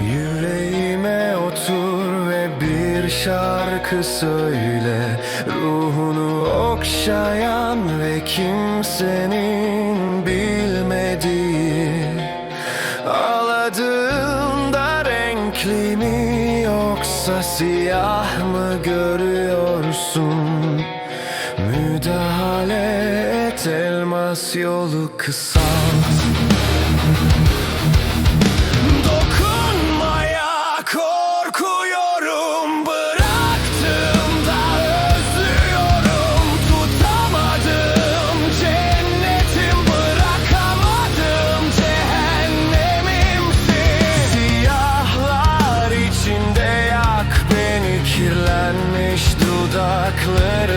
Yüreğime otur ve bir şarkı söyle Ruhunu okşayan ve kimsenin bilmediği Ağladığında renkli mi yoksa siyah mı görüyorsun? Müdahale et elmas yolu kısalt declared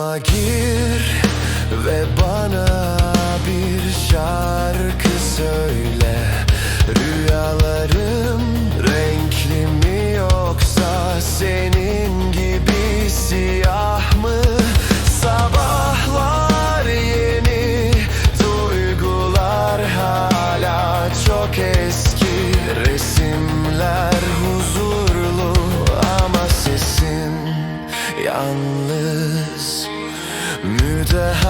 Kafama gir ve bana bir şarkı söyle. the